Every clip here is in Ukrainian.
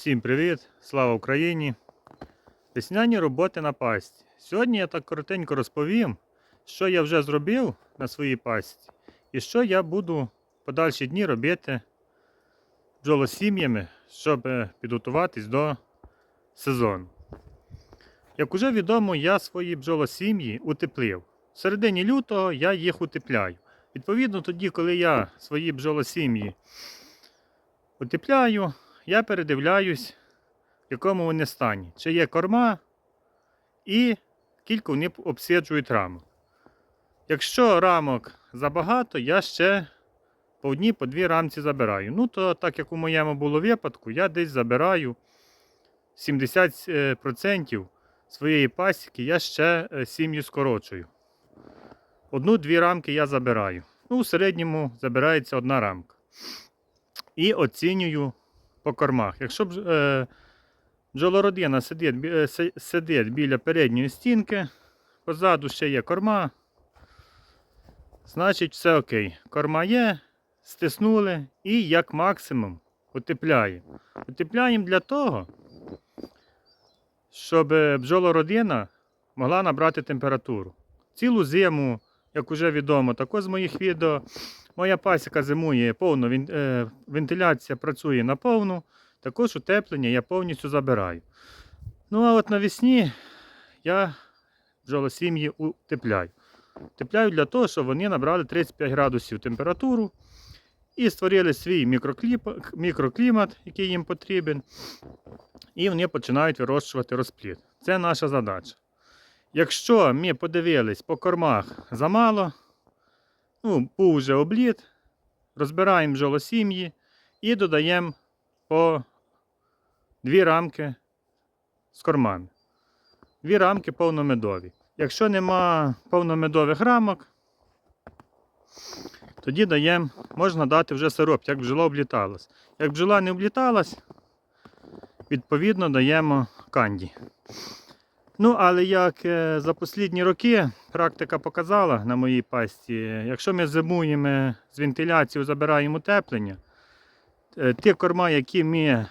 Всім привіт! Слава Україні! Весняні роботи на пасті. Сьогодні я так коротенько розповім, що я вже зробив на своїй пасті і що я буду подальші дні робити бджолосім'ями, щоб е, підготуватись до сезону. Як уже відомо, я свої бджолосім'ї утеплив. В середині лютого я їх утепляю. Відповідно, тоді, коли я свої бджолосім'ї утепляю, я передивляюсь, в якому вони стані. Чи є корма і скільки вони обсиджують рамок. Якщо рамок забагато, я ще по одній, по дві рамці забираю. Ну, то так як у моєму було випадку, я десь забираю 70% своєї пасіки, я ще е, сім'ю скорочую. Одну-дві рамки я забираю. Ну, у середньому забирається одна рамка. І оцінюю по кормах. Якщо б е, бджолородина сидить, е, сидить біля передньої стінки, позаду ще є корма, значить все окей. Корма є, стиснули і як максимум утепляємо. Утепляємо для того, щоб е, бджолородина могла набрати температуру. Цілу зиму, як уже відомо, також з моїх відео, моя пасіка зимує повно, е, вентиляція працює на повну, також утеплення я повністю забираю. Ну а от навесні я бджолосім'ї утепляю. Утепляю для того, щоб вони набрали 35 градусів температуру і створили свій мікроклімат, який їм потрібен. І вони починають вирощувати розплід. Це наша задача. Якщо ми подивились по кормах замало, ну, був вже обліт, розбираємо бджолосім'ї і додаємо по дві рамки з кормами. Дві рамки повномедові. Якщо нема повномедових рамок, тоді даємо, можна дати вже сироп, як бджола обліталась. Як бджола не обліталась, відповідно даємо канді. Ну, але як е, за останні роки практика показала на моїй пасті, якщо ми зимуємо з вентиляцією, забираємо утеплення, е, ті корма, які ми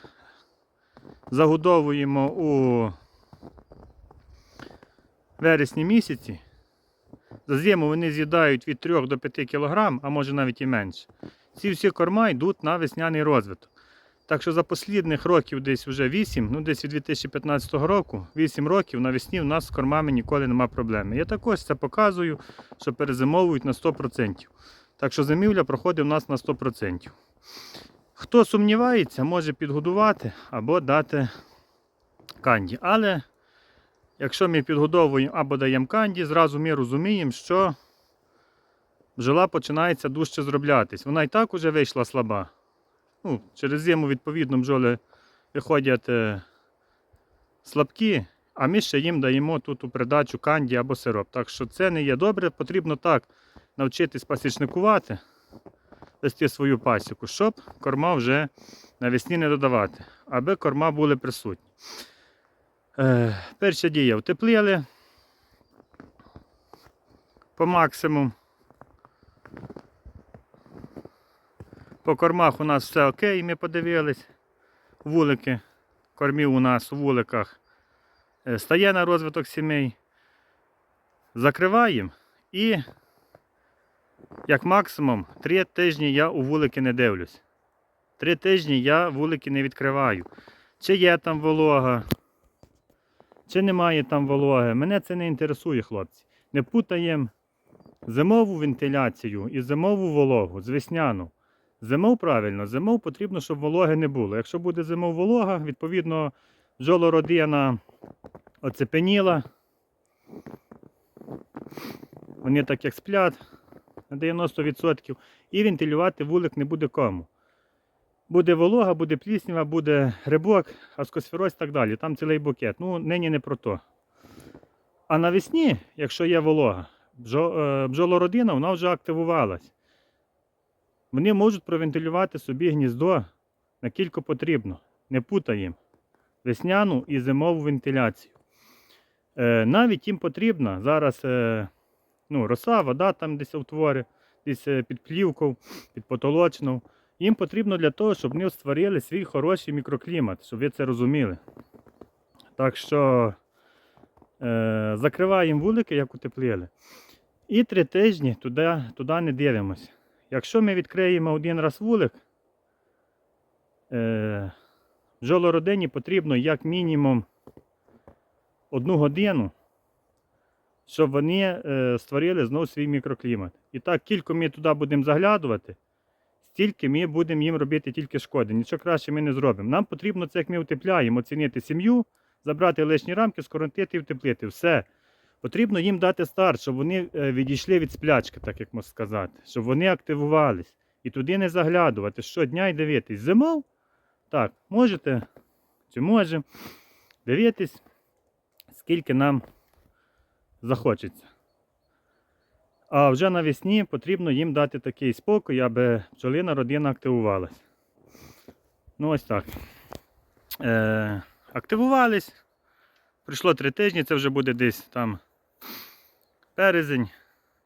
загодовуємо у вересні місяці, за зиму вони з'їдають від 3 до 5 кг, а може навіть і менше. Ці всі корма йдуть на весняний розвиток. Так що за послідних років десь вже 8, ну десь від 2015 року, 8 років навесні у нас з кормами ніколи нема проблеми. Я також це показую, що перезимовують на 100%. Так що зимівля проходить у нас на 100%. Хто сумнівається, може підгодувати або дати канді. Але якщо ми підгодовуємо або даємо канді, зразу ми розуміємо, що бджола починається дужче зроблятись. Вона і так уже вийшла слаба. Ну, через зиму, відповідно, бджоли виходять е, слабкі, а ми ще їм даємо тут у придачу канді або сироп. Так що це не є добре, потрібно так навчитись пасічникувати, вести свою пасіку, щоб корма вже навесні не додавати, аби корма були присутні. Е, перша дія утеплили по максимуму. По кормах у нас все окей, ми подивились. Вулики, кормів у нас у вуликах е, стає на розвиток сімей. Закриваємо і як максимум 3 тижні я у вулики не дивлюсь. Три тижні я вулики не відкриваю. Чи є там волога, чи немає там вологи. Мене це не інтересує, хлопці. Не путаємо зимову вентиляцію і зимову вологу з весняну. Зимов правильно, зимов потрібно, щоб вологи не було. Якщо буде зимов волога, відповідно бджолородина оцепеніла. Вони так як сплять на 90%. І вентилювати вулик не буде кому. Буде волога, буде пліснява, буде грибок, аскосфероз і так далі. Там цілий букет. Ну, нині не про то. А навесні, якщо є волога, е, бджолородина вона вже активувалась. Вони можуть провентилювати собі гніздо накільки потрібно. Не путаємо весняну і зимову вентиляцію. Е, навіть їм потрібна зараз е, ну, роса, вода там десь утвори, десь е, під плівкою, під потолочну. Їм потрібно для того, щоб вони створили свій хороший мікроклімат, щоб ви це розуміли. Так що е, закриваємо вулики, як утеплили. І три тижні туди, туди не дивимося. Якщо ми відкриємо один раз вулик, е, бджолородині потрібно як мінімум одну годину, щоб вони е, створили знову свій мікроклімат. І так, кілько ми туди будемо заглядувати, стільки ми будемо їм робити тільки шкоди. Нічого краще ми не зробимо. Нам потрібно це, як ми утепляємо, оцінити сім'ю, забрати лишні рамки, скоротити і утеплити. Все. Потрібно їм дати старт, щоб вони е, відійшли від сплячки, так як можна сказати, щоб вони активувались. І туди не заглядувати щодня і дивитись. Зимов? Так, можете чи може дивитись, скільки нам захочеться. А вже навесні потрібно їм дати такий спокій, аби пчолина родина активувалась. Ну ось так. Е, активувались. Прийшло три тижні, це вже буде десь там березень,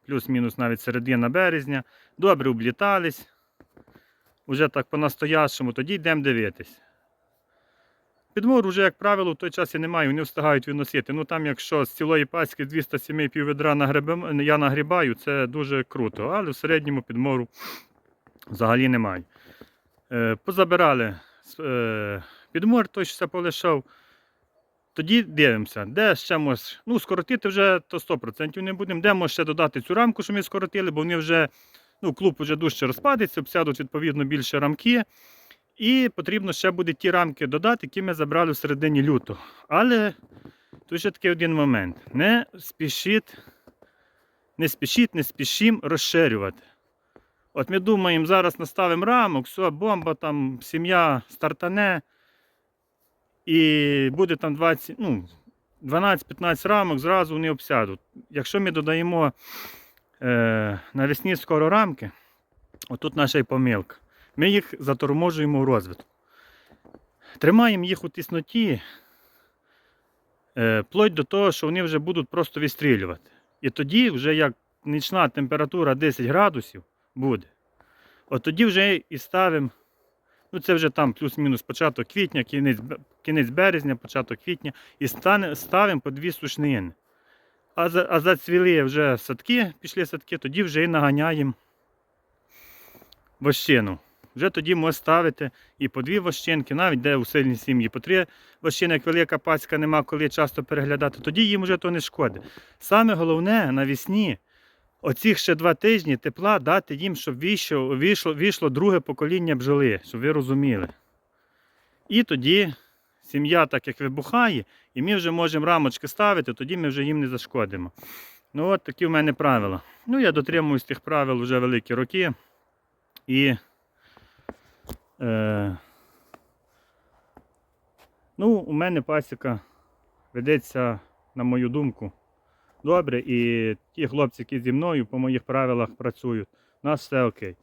плюс-мінус навіть середина березня. Добре облітались. Уже так по-настоящому, тоді йдемо дивитись. Підмор вже, як правило, в той час і немає, вони встигають виносити. Ну там, якщо з цілої паськи 207 пів ведра я нагрібаю, це дуже круто. Але в середньому підмору взагалі немає. Е, позабирали е, підмор, той що це полишав. Тоді дивимося, де ще може. Ну, скоротити вже то 100% не будемо. Де може ще додати цю рамку, що ми скоротили, бо вони вже, ну, клуб вже дужче розпадеться, обсядуть відповідно більше рамки. І потрібно ще буде ті рамки додати, які ми забрали в середині лютого. Але тут ще такий один момент. Не спішіть, не спішіть, не спішім розширювати. От ми думаємо, зараз наставимо рамок, все, бомба, там, сім'я стартане. І буде там 20, ну, 12-15 рамок, зразу вони обсядуть. Якщо ми додаємо е, навесні скоро рамки, отут наша і помилка. Ми їх заторможуємо в розвитку. Тримаємо їх у тісноті, е, вплоть до того, що вони вже будуть просто відстрілювати. І тоді, вже як нічна температура 10 градусів буде, от тоді вже і ставимо, ну це вже там плюс-мінус початок квітня, кінець, кінець березня, початок квітня, і стане, ставимо по дві сушнини. А, за, а зацвіли вже садки, пішли садки, тоді вже і наганяємо вощину. Вже тоді можна ставити і по дві вощинки, навіть де у сильній сім'ї, по три вощини, як велика пацька нема коли часто переглядати, тоді їм вже то не шкодить. Саме головне навесні, оцих ще два тижні тепла дати їм, щоб війшло, війшло, війшло друге покоління бджоли, щоб ви розуміли. І тоді сім'я так як вибухає, і ми вже можемо рамочки ставити, тоді ми вже їм не зашкодимо. Ну от такі в мене правила. Ну, я дотримуюсь тих правил вже великі роки. І Е, ну, у мене пасіка ведеться, на мою думку, добре. І ті хлопці, які зі мною по моїх правилах працюють, у нас все окей.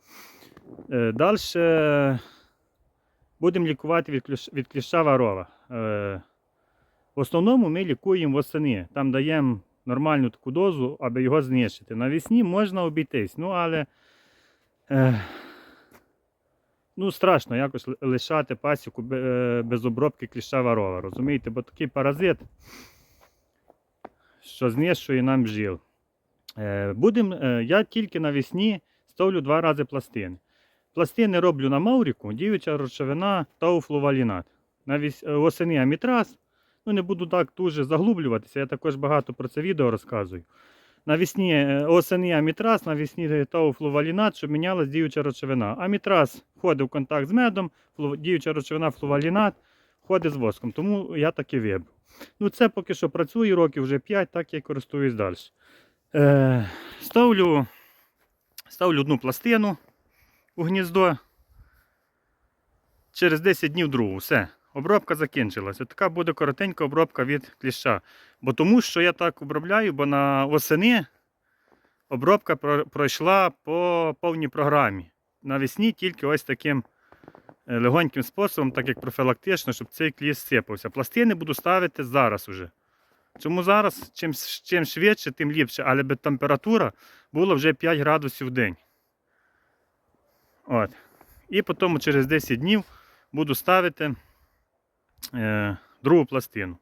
Е, Далі будемо лікувати від, кліш, від кліща варова. Е, в основному ми лікуємо восени. Там даємо нормальну таку дозу, аби його знищити. Навесні можна обійтись, ну але. Е, ну, страшно якось лишати пасіку без обробки кліща варова, розумієте? Бо такий паразит, що знищує нам бджіл. Е, будем, е, я тільки навесні ставлю два рази пластини. Пластини роблю на мавріку, діюча речовина та флувалінат. Навіс, е, восени амітраз. Ну, не буду так дуже заглублюватися, я також багато про це відео розказую. Навесні е, осені амітраз, навесні тауфлувалінат, щоб мінялась діюча речовина. Амітраз входить в контакт з медом, діюча речовина флувалінат входить з воском. Тому я так і вибрав. Ну, це поки що працює, років вже 5, так я і користуюсь далі. Е, ставлю, ставлю одну пластину у гніздо. Через 10 днів другу. Все. Обробка закінчилася. Така буде коротенька обробка від кліща. Бо тому що я так обробляю, бо на осени обробка пройшла по повній програмі. Навесні тільки ось таким легоньким способом, так як профілактично, щоб цей кліщ сипався. Пластини буду ставити зараз уже. Чому зараз? Чим, чим швидше, тим ліпше, але би температура була вже 5 градусів в день. От. І потім через 10 днів буду ставити е, другу пластину.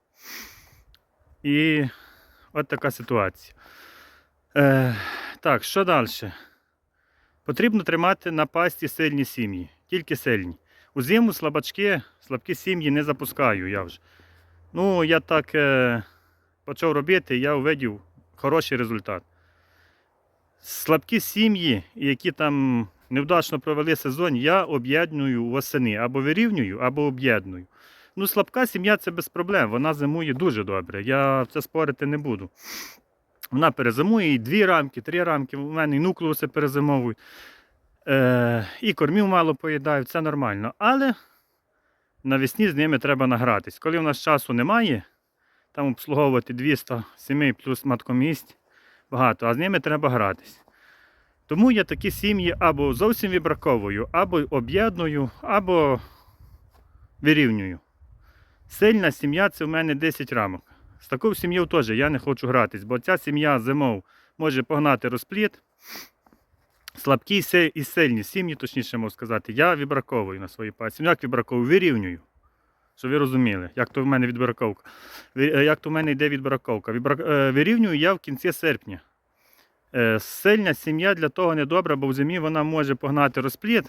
І от така ситуація. Е, так, що далі? Потрібно тримати на пасті сильні сім'ї, тільки сильні. У зиму слабачки, слабкі сім'ї не запускаю я вже. Ну, я так е, почав робити, я увидів хороший результат. Слабкі сім'ї, які там невдачно провели сезон, я об'єдную восени або вирівнюю, або об'єдную. Ну, слабка сім'я це без проблем, вона зимує дуже добре. Я в це спорити не буду. Вона перезимує і дві рамки, три рамки. У мене і нуклеуси перезимовують. Е, і кормів мало поїдають, це нормально. Але навесні з ними треба награтись. Коли в нас часу немає, там обслуговувати 200 сімей плюс маткомість багато, а з ними треба гратись. Тому я такі сім'ї або зовсім вибраковую, або об'єдную, або вирівнюю. Сильна сім'я це в мене 10 рамок. З такою сім'єю теж я не хочу гратись, бо ця сім'я зимов може погнати розпліт. Слабкі і сильні сім'ї, точніше можу сказати, я вибраковую на своїй пасі. Ну як вибраковую? Вирівнюю. Щоб ви розуміли, як то в мене відбраковка. Е, Як то в мене йде відбраковка. Е, Вирівнюю я в кінці серпня. Е, Сильна сім'я для того не добра, бо в зимі вона може погнати розпліт.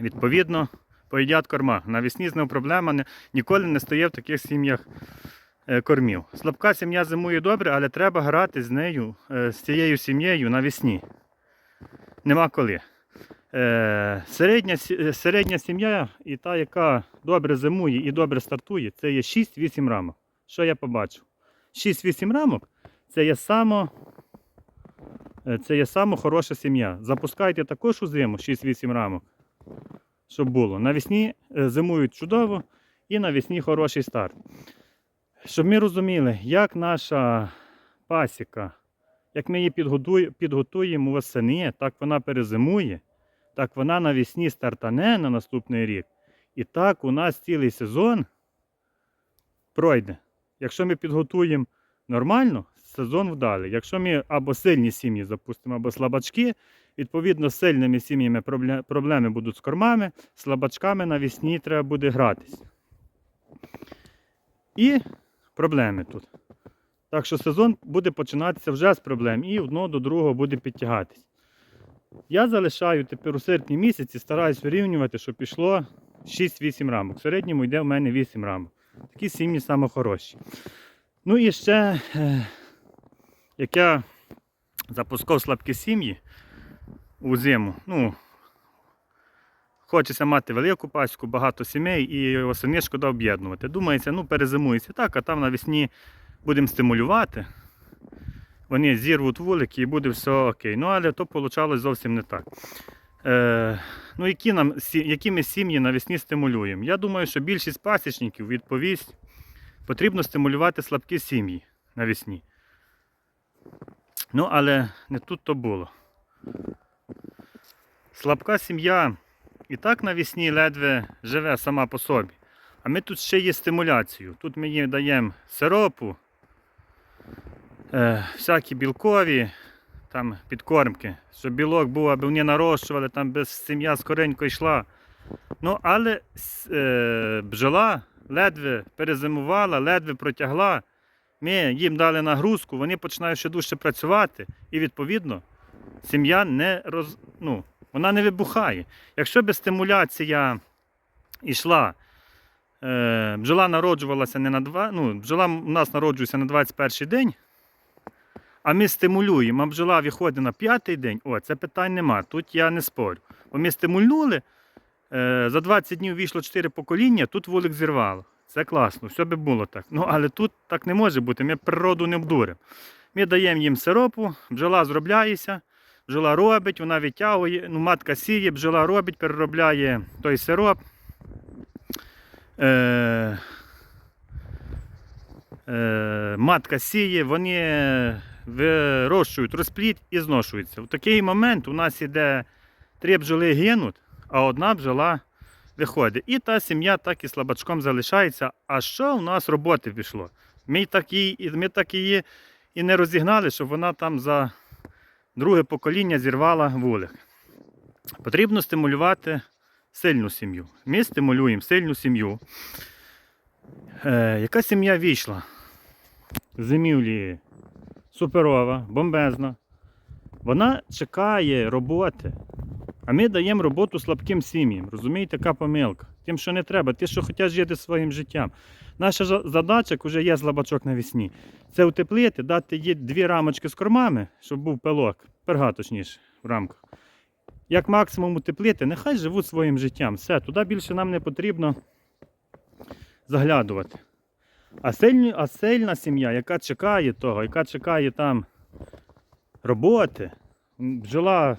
Відповідно, поїдять корма. Навесні з ним проблема ніколи не стає в таких сім'ях кормів. Слабка сім'я зимує добре, але треба грати з нею, з цією сім'єю навесні. Нема коли. Е, середня, е, середня сім'я і та, яка добре зимує і добре стартує, це є 6-8 рамок. Що я побачив? 6-8 рамок це є само, е, це є само хороша сім'я. Запускайте також у зиму 6-8 рамок, щоб було. Навесні е, зимують чудово і навесні хороший старт. Щоб ми розуміли, як наша пасіка, як ми її підготує- підготуємо восени, так вона перезимує, так вона навесні стартане на наступний рік. І так у нас цілий сезон пройде. Якщо ми підготуємо нормально, сезон вдалий. Якщо ми або сильні сім'ї запустимо, або слабачки, відповідно, з сильними сім'ями проблеми будуть з кормами, слабачками навесні треба буде гратись. І проблеми тут. Так що сезон буде починатися вже з проблем і одно до другого буде підтягатись. Я залишаю тепер у серпні місяці, стараюсь вирівнювати, щоб пішло 6-8 рамок. В середньому йде в мене 8 рамок. Такі сім'ї саме хороші. Ну і ще, е, як я запускав слабкі сім'ї у зиму, ну, хочеться мати велику паську, багато сімей і осени шкода об'єднувати. Думається, ну перезимується так, а там навесні будемо стимулювати. Вони зірвуть вулики і буде все окей. Ну, але то вийшло зовсім не так. Е, ну, які, нам, які ми сім'ї навесні стимулюємо? Я думаю, що більшість пасічників відповість, потрібно стимулювати слабкі сім'ї навесні. Ну, але не тут то було. Слабка сім'я і так навесні ледве живе сама по собі. А ми тут ще є стимуляцію. Тут ми їм даємо сиропу, е, всякі білкові там, підкормки, щоб білок був, аби вони нарощували, там без сім'я скоренько йшла. Ну, але е, бджола ледве перезимувала, ледве протягла. Ми їм дали нагрузку, вони починають ще дужче працювати, і відповідно сім'я не роз, ну, вона не вибухає. Якщо би стимуляція йшла, бджола народжувалася не на два, ну, бджола у нас народжується на 21 день, а ми стимулюємо, а бджола виходить на п'ятий день, о, це питань нема. Тут я не спорю. Бо ми стимульнули, е, за 20 днів вийшло 4 покоління, тут вулик зірвало. Це класно, все би було так. Ну, але тут так не може бути, ми природу не обдуримо. Ми даємо їм сиропу, бджола зробляється, бджола робить, вона витягує, ну, матка сіє, бджола робить, переробляє той сироп. Е, е, матка сіє, вони вирощують розплід і зношуються. В такий момент у нас іде три бджоли гинуть, а одна бджола виходить. І та сім'я так і слабачком залишається. А що у нас роботи пішло? Ми так її, ми так її і не розігнали, щоб вона там за друге покоління зірвала вулик. Потрібно стимулювати сильну сім'ю. Ми стимулюємо сильну сім'ю. Е, яка сім'я вийшла? Зимівлі суперова, бомбезна. Вона чекає роботи. А ми даємо роботу слабким сім'ям. Розумієте, яка помилка. Тим, що не треба, ті, що хочуть жити своїм життям. Наша задача, вже є слабачок навесні, це утеплити, дати їй дві рамочки з кормами, щоб був пилок, перга точніше, в рамках. Як максимум утеплити, нехай живуть своїм життям. Все, туди більше нам не потрібно заглядувати. А, сильні, а сильна сім'я, яка чекає того, яка чекає там роботи, бджола,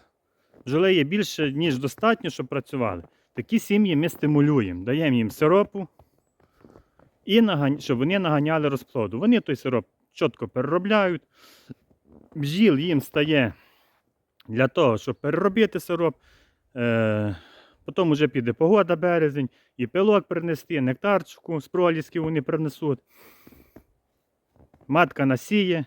бджоли є більше, ніж достатньо, щоб працювали. Такі сім'ї ми стимулюємо, даємо їм сиропу, і нагань... щоб вони наганяли розплоду. Вони той сироп чітко переробляють. Бджіл їм стає для того, щоб переробити сироп. Е... Потім вже піде погода березень, і пилок принести, нектарчику з пролісків вони принесуть. Матка насіє.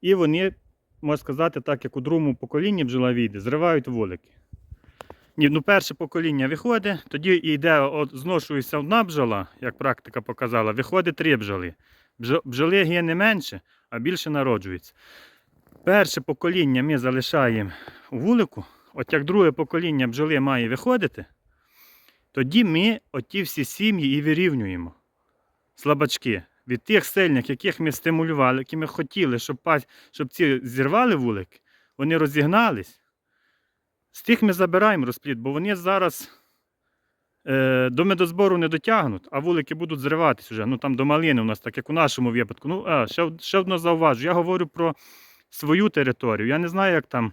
І вони, можна сказати, так як у другому поколінні бджола війде, зривають вулики. Ні, ну перше покоління виходить, тоді йде, от, зношується одна бджола, як практика показала, виходить три бджоли. Бджо- Бджоли гине менше, а більше народжується. Перше покоління ми залишаємо у вулику, от як друге покоління бджоли має виходити, тоді ми оті всі сім'ї і вирівнюємо. Слабачки. Від тих сильних, яких ми стимулювали, які ми хотіли, щоб, пас- щоб ці зірвали вулик, вони розігнались. З тих ми забираємо розплід, бо вони зараз е, до медозбору не дотягнуть, а вулики будуть зриватись вже. Ну там до малини у нас, так як у нашому випадку. Ну, а, ще, ще одно зауважу. Я говорю про свою територію. Я не знаю, як там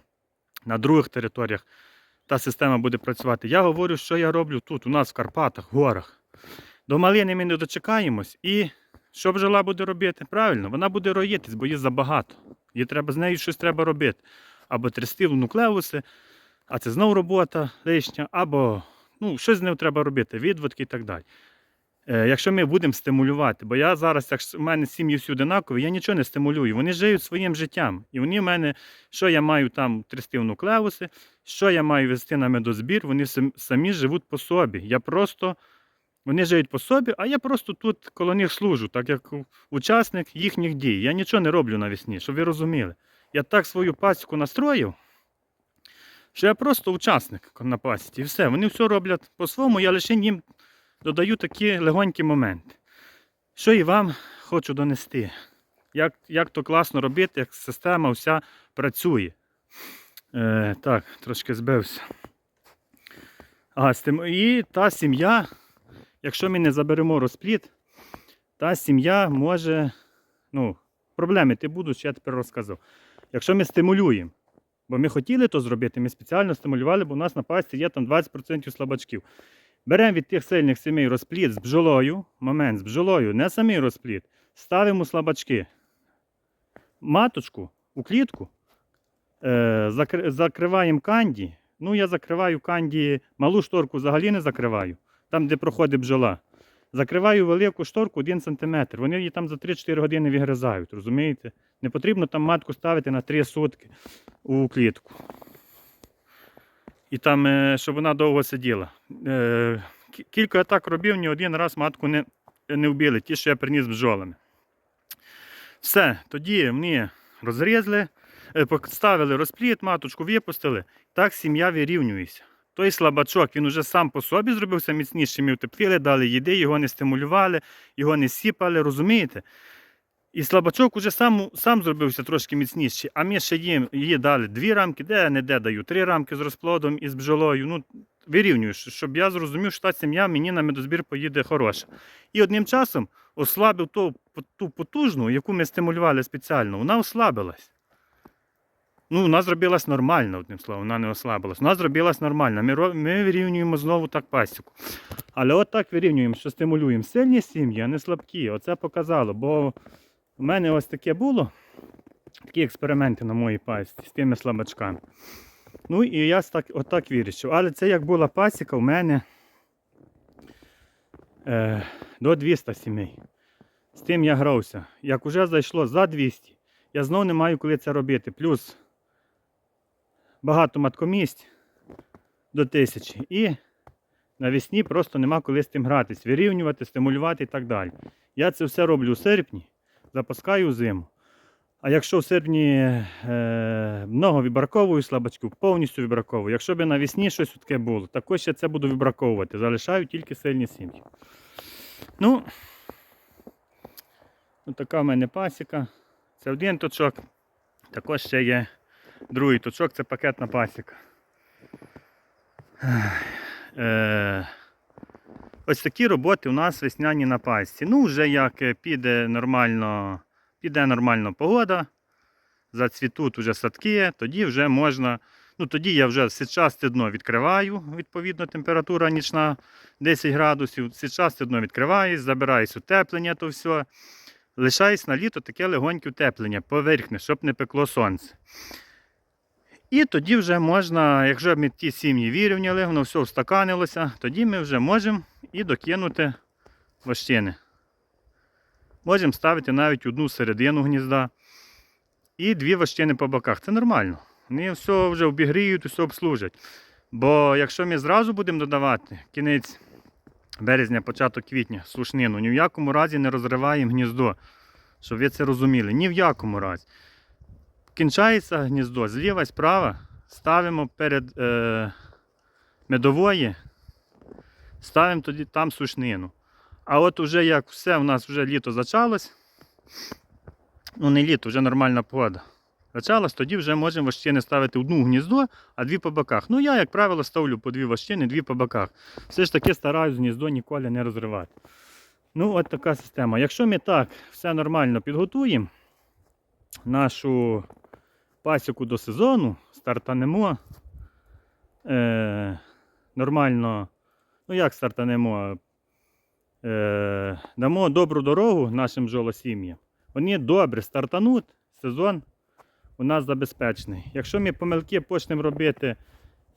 на других територіях та система буде працювати. Я говорю, що я роблю тут, у нас в Карпатах, в горах. До малини ми не дочекаємось. І що бджола буде робити? Правильно, вона буде роїтись, бо її забагато. Їй треба з нею щось треба робити. Або трясти в нуклеуси, а це знову робота лишня, або ну, щось з нею треба робити, відводки і так далі. Е, якщо ми будемо стимулювати, бо я зараз, як у мене сім'ї всі одинакові, я нічого не стимулюю. Вони живуть своїм життям. І вони в мене, що я маю там трясти в нуклеуси, що я маю вести на медозбір, вони самі живуть по собі. Я просто, вони живуть по собі, а я просто тут коло них служу, так як учасник їхніх дій. Я нічого не роблю навесні, щоб ви розуміли. Я так свою пасіку настроїв, що я просто учасник на пасіці. І все. Вони все роблять по-своєму, я лише їм додаю такі легонькі моменти. Що і вам хочу донести. Як, як то класно робити, як система вся працює. Е, так, трошки збився. А, і та сім'я, якщо ми не заберемо розплід, та сім'я може. Ну, проблеми ти будуть, я тепер розказав. Якщо ми стимулюємо, бо ми хотіли то зробити, ми спеціально стимулювали, бо у нас на пасті є там 20% слабачків. Беремо від тих сильних сімей розплід з бджолою, момент з бджолою, не самий розплід, ставимо слабачки. Маточку у клітку, е, закри- закриваємо канді. Ну, я закриваю канді, малу шторку взагалі не закриваю, там, де проходить бджола. Закриваю велику шторку 1 см. Вони її там за 3-4 години вигризають, розумієте? Не потрібно там матку ставити на 3 сутки у клітку. І там, е, щоб вона довго сиділа. Е, Кілька я так робив, ні один раз матку не, не вбили, ті, що я приніс бджолами. Все, тоді вони розрізали, е, поставили розплід, маточку випустили. Так сім'я вирівнюється. Той слабачок, він уже сам по собі зробився міцнішим, ми утеплили, дали їди, його не стимулювали, його не сіпали, розумієте? І слабачок уже сам, сам зробився трошки міцніший, а ми ще їм їй дали дві рамки, де не де даю, три рамки з розплодом і з бджолою. Ну, вирівнюю, щоб я зрозумів, що та сім'я мені на медозбір поїде хороша. І одним часом ослабив ту, ту потужну, яку ми стимулювали спеціально, вона ослабилась. Ну, вона зробилась нормально, одним словом, вона не ослабилась. Вона зробилась нормально. Ми, ми вирівнюємо знову так пасіку. Але от так вирівнюємо, що стимулюємо сильні сім'ї, а не слабкі. Оце показало. Бо у мене ось таке було. Такі експерименти на моїй пасіці з тими слабачками. Ну і я так, отак вирішив. Але це як була пасіка, у мене е, до 200 сімей. З тим я грався. Як уже зайшло за 200, я знову не маю коли це робити. Плюс багато маткомість до 1000. І навесні просто нема коли з тим гратись, вирівнювати, стимулювати і так далі. Я це все роблю у серпні, запускаю зиму. А якщо в серпні е, много вибраковую слабачків, повністю вибраковую. Якщо б навесні щось таке було, також я це буду вибраковувати. Залишаю тільки сильні сім'ї. Ну, така в мене пасіка. Це один точок. Також ще є другий точок, це пакетна пасіка. Е, ось такі роботи у нас весняні на пасіці. Ну, вже як е, піде нормально, піде нормально погода, зацвітуть уже садки, тоді вже можна. Ну, тоді я вже січасте дно відкриваю, відповідно, температура нічна 10 градусів. Січасте дно відкриваюсь, забираюсь утеплення, то все. Лишаюсь на літо таке легоньке утеплення, поверхне, щоб не пекло сонце. І тоді вже можна, якщо ми ті сім'ї вирівняли, воно все встаканилося, тоді ми вже можемо і докинути вощини. Можемо ставити навіть одну середину гнізда і дві вощини по боках. Це нормально. Вони все вже обігріють, все обслужать. Бо якщо ми зразу будемо додавати кінець березня, початок квітня, сушнину, ні в якому разі не розриваємо гніздо. Щоб ви це розуміли. Ні в якому разі. Кінчається гніздо зліва справа. Ставимо перед е, медової, ставимо тоді там сушнину. А от уже як все у нас вже літо зачалось, ну не літо, вже нормальна погода. Зачалось, тоді вже можемо вощини ставити одну гніздо, а дві по боках. Ну я, як правило, ставлю по дві вощини, дві по боках. Все ж таки стараюсь гніздо ніколи не розривати. Ну, от така система. Якщо ми так все нормально підготуємо, нашу пасіку до сезону, стартанемо е, нормально, ну як стартанемо, е, дамо добру дорогу нашим жолосім'ям. Вони добре стартануть, сезон у нас забезпечений. Якщо ми помилки почнемо робити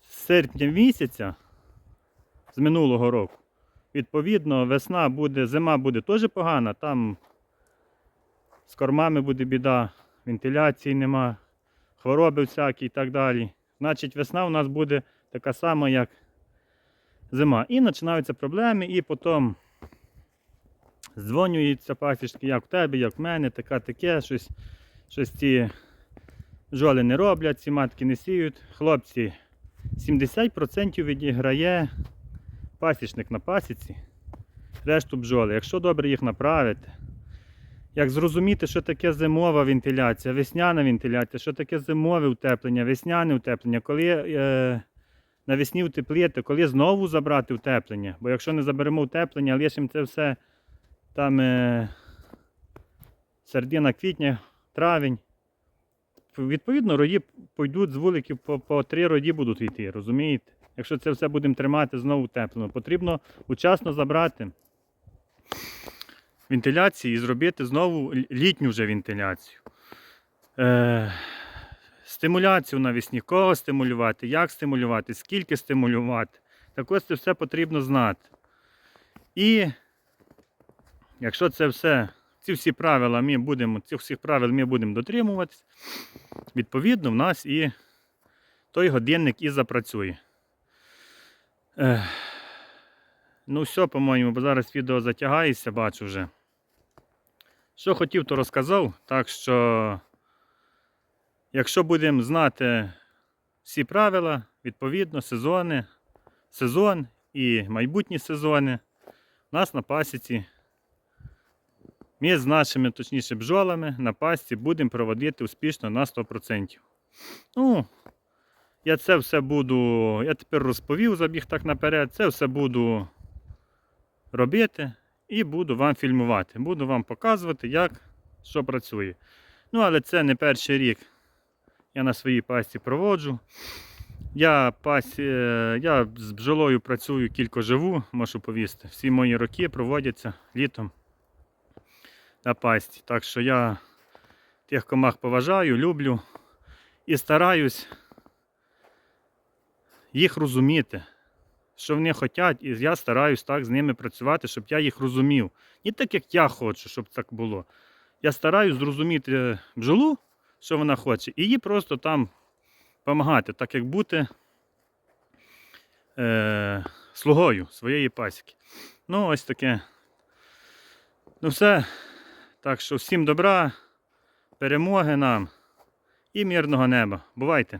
з серпня місяця з минулого року, відповідно, весна буде, зима буде теж погана, там з кормами буде біда, вентиляції нема, хвороби всякі і так далі. Значить, весна у нас буде така сама, як зима. І починаються проблеми, і потім дзвонюються пасічки, як в тебе, як в мене, таке, таке, щось, щось ці жоли не роблять, ці матки не сіють. Хлопці, 70% відіграє пасічник на пасіці, решту бджоли. Якщо добре їх направити, як зрозуміти, що таке зимова вентиляція, весняна вентиляція, що таке зимове утеплення, весняне утеплення, коли е, навесні утеплити, коли знову забрати утеплення. Бо якщо не заберемо утеплення, лишимо це все там е, середина квітня, травень. Відповідно, рої пойдуть з вуликів по, по три роді будуть йти, розумієте? Якщо це все будемо тримати знову утеплено, потрібно учасно забрати вентиляції і зробити знову літню вже вентиляцію. Е, стимуляцію навесні, кого стимулювати, як стимулювати, скільки стимулювати. Так ось це все потрібно знати. І якщо це все, ці всі правила ми будемо, цих всіх правил ми будемо дотримуватись, відповідно, в нас і той годинник і запрацює. Ех. Ну, все, по-моєму, бо зараз відео затягається, бачу вже. Що хотів, то розказав. Так що, якщо будемо знати всі правила, відповідно, сезони, сезон і майбутні сезони, у нас на пасіці, ми з нашими, точніше, бджолами на пасіці будемо проводити успішно на 100%. Ну, я це все буду, я тепер розповів, забіг так наперед, це все буду робити і буду вам фільмувати. Буду вам показувати, як що працює. Ну, але це не перший рік. Я на своїй пасті проводжу. Я, пас, е, я з бджолою працюю кілько живу, можу повісти. Всі мої роки проводяться літом на пасті. Так що я тих комах поважаю, люблю і стараюсь їх розуміти що вони хочуть, і я стараюсь так з ними працювати, щоб я їх розумів. Не так, як я хочу, щоб так було. Я стараюсь зрозуміти бджолу, що вона хоче, і їй просто там допомагати, так як бути е, слугою своєї пасіки. Ну, ось таке. Ну все. Так що всім добра, перемоги нам і мирного неба. Бувайте!